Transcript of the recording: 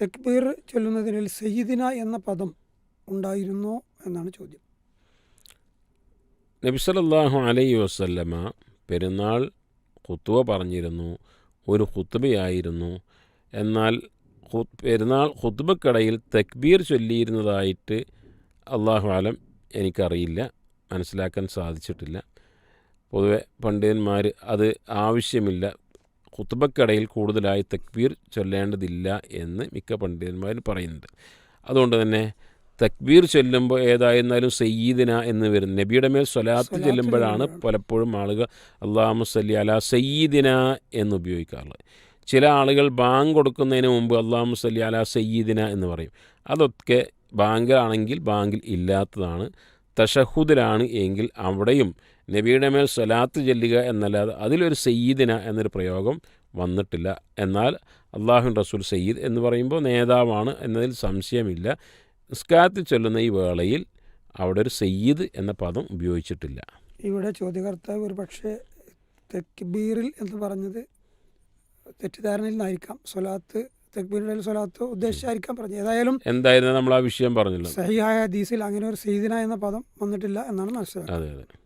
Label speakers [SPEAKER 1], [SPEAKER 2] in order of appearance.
[SPEAKER 1] തെക്ബീർ ചൊല്ലുന്നതിനിൽ സയ്യിദിന എന്ന പദം ഉണ്ടായിരുന്നോ എന്നാണ് ചോദ്യം.
[SPEAKER 2] നബിസലല്ലാഹു അലൈ വസല്ലമ പെരുന്നാൾ കുത്തുവ പറഞ്ഞിരുന്നു ഒരു കുത്തുബയായിരുന്നു എന്നാൽ പെരുന്നാൾ ഖുത്തുബക്കിടയിൽ തക്ബീർ ചൊല്ലിയിരുന്നതായിട്ട് അള്ളാഹു ആലം എനിക്കറിയില്ല മനസ്സിലാക്കാൻ സാധിച്ചിട്ടില്ല. പൊതുവെ പണ്ഡിതന്മാർ അത് ആവശ്യമില്ല ഖുത്തുബക്കിടയിൽ കൂടുതലായി തക്ബീർ ചൊല്ലേണ്ടതില്ല എന്ന് മിക്ക പണ്ഡിതന്മാരും പറയുന്നുണ്ട്. അതുകൊണ്ട് തന്നെ തക്ബീർ ചൊല്ലുമ്പോൾ ഏതായിരുന്നാലും സയ്യീദിന എന്ന് വരുന്നത് നബിയുടെ മേൽ സ്വലാത്ത് ചെല്ലുമ്പോഴാണ്. പലപ്പോഴും ആളുകൾ അള്ളാഹു സല്ലി അല സയ്യീദിന എന്ന് ഉപയോഗിക്കാറുള്ളത്. ചില ആളുകൾ ബാങ്ക് കൊടുക്കുന്നതിന് മുമ്പ് അള്ളാഹു സല്ലി അല സയ്യീദിന എന്ന് പറയും. അതൊക്കെ ബാങ്കിലാണെങ്കിൽ ബാങ്കിൽ ഇല്ലാത്തതാണ് തഷഹുദിലാണ് എങ്കിൽ അവിടെയും നബിയുടെ മേൽ സ്വലാത്ത് ചെല്ലുക എന്നല്ലാതെ അതിലൊരു സയ്യിദിന എന്നൊരു പ്രയോഗം വന്നിട്ടില്ല. എന്നാൽ അള്ളാഹു റസൂൽ സയ്യിദ് എന്ന് പറയുമ്പോൾ നേതാവാണ് എന്നതിൽ സംശയമില്ല. നിസ്കാരത്തിൽ ചൊല്ലുന്ന ഈ വേളയിൽ അവിടെ ഒരു സയ്യിദ് എന്ന പദം ഉപയോഗിച്ചിട്ടില്ല.
[SPEAKER 1] ഇവിടെ ചോദ്യകർത്താവ് ഒരു പക്ഷേ തെക്ബീറിൽ എന്ന് പറഞ്ഞത് തെറ്റിദ്ധാരണയിൽ നിന്നായിരിക്കാം. സ്വലാത്ത് തെക്ബീറിൽ സ്വലാത്ത് ഉദ്ദേശിച്ചായിരിക്കാൻ പറഞ്ഞു ഏതായാലും
[SPEAKER 2] എന്തായിരുന്നു നമ്മൾ ആ വിഷയം പറഞ്ഞില്ല.
[SPEAKER 1] സഹിയായ ഹദീസിൽ അങ്ങനെ ഒരു സീദിന എന്ന പദം വന്നിട്ടില്ല എന്നാണ് മനസ്സിലാക്കുന്നത്.
[SPEAKER 2] അതെ അതെ.